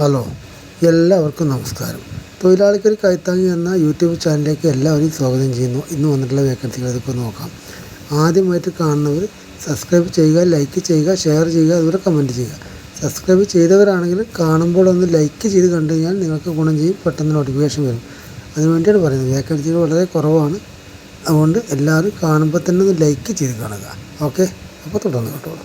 Hello എല്ലാവർക്കും നമസ്കാരം. തൊഴിലാളിക്കൊരു കൈത്താങ്ങി എന്ന യൂട്യൂബ് ചാനലിലേക്ക് എല്ലാവരും സ്വാഗതം ചെയ്യുന്നു. ഇന്ന് വന്നിട്ടുള്ള വേക്കൻസികൾ ഇതൊക്കെ നോക്കാം. ആദ്യമായിട്ട് കാണുന്നവർ സബ്സ്ക്രൈബ് ചെയ്യുക ലൈക്ക് ചെയ്യുക ഷെയർ ചെയ്യുക അതുപോലെ കമന്റ് ചെയ്യുക. സബ്സ്ക്രൈബ് ചെയ്തവരാണെങ്കിൽ കാണുമ്പോൾ ഒന്ന് ലൈക്ക് ചെയ്ത് കണ്ടു കഴിഞ്ഞാൽ നിങ്ങൾക്ക് ഗുണം ചെയ്യും പെട്ടെന്ന് നോട്ടിഫിക്കേഷൻ വരും. അതിനുവേണ്ടിയാണ് പറയുന്നത്. വേക്കൻസികൾ വളരെ കുറവാണ്. അതുകൊണ്ട് എല്ലാവരും കാണുമ്പോൾ തന്നെ ഒന്ന് ലൈക്ക് ചെയ്ത് കാണുക. ഓക്കെ? അപ്പോൾ തുടർന്ന് കേട്ടോളൂ.